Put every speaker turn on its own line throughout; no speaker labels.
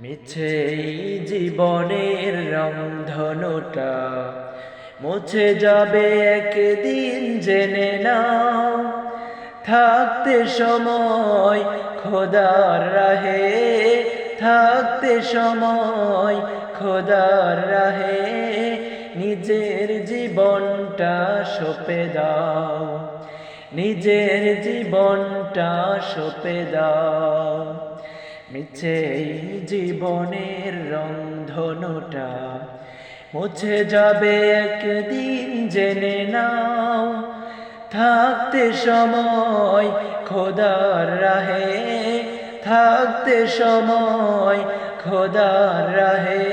মিছে জীবনের রংধনুটা মুছে যাবে একদিন জেনে নাও। থাকতে সময় খোদার রাহে, থাকতে সময় খোদার রাহে, নিজের জীবনটা সপে দাও। নিজের জীবনটা সপে দাও। এই জীবনের রংধনুটা মুছে যাবে একদিন জেনে নাও। থাকতে সময় খোদার রাহে, থাকতে সময় খোদার রাহে,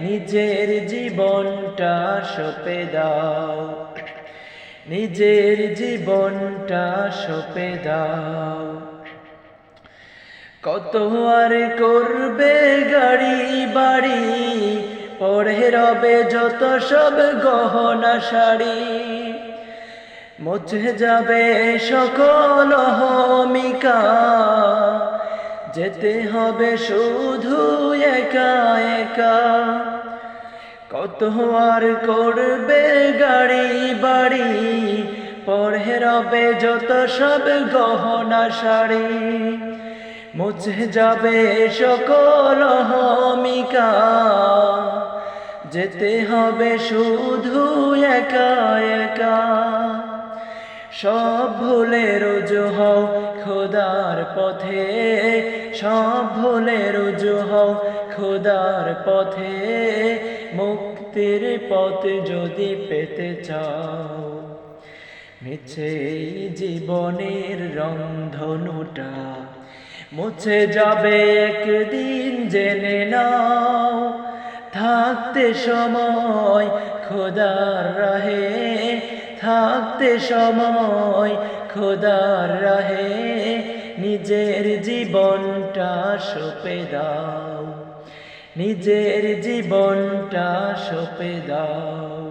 নিজের জীবনটা সপে দাও। নিজের জীবনটা সপে দাও। কত আর করবে গাড়ি, বাড়ি? পড়ে রবে যত সব গহনা শাড়ি। মুছে যাবে সকল হমিকা যেতে হবে শুধু একা একা। কত আর করবে গাড়ি, বাড়ি? পড়ে রবে যত সব গহনা শাড়ি। মুছে যাবে সকল হমিকা যেতে হবে শুধু একা একা। সব ভুলে রুজু হও খোদার পথে। সব ভুলে রুজু হও খোদার পথে। মুক্তির পথ যদি পেতে চাও, মিছে জীবনের রংধনুটা মুছে যাবে একদিন জেনে নাও, থাকতে সময় খোদার রাহে, থাকতে সময় খোদার রাহে, নিজের জীবনটা সপে দাও, নিজের জীবনটা সপে দাও।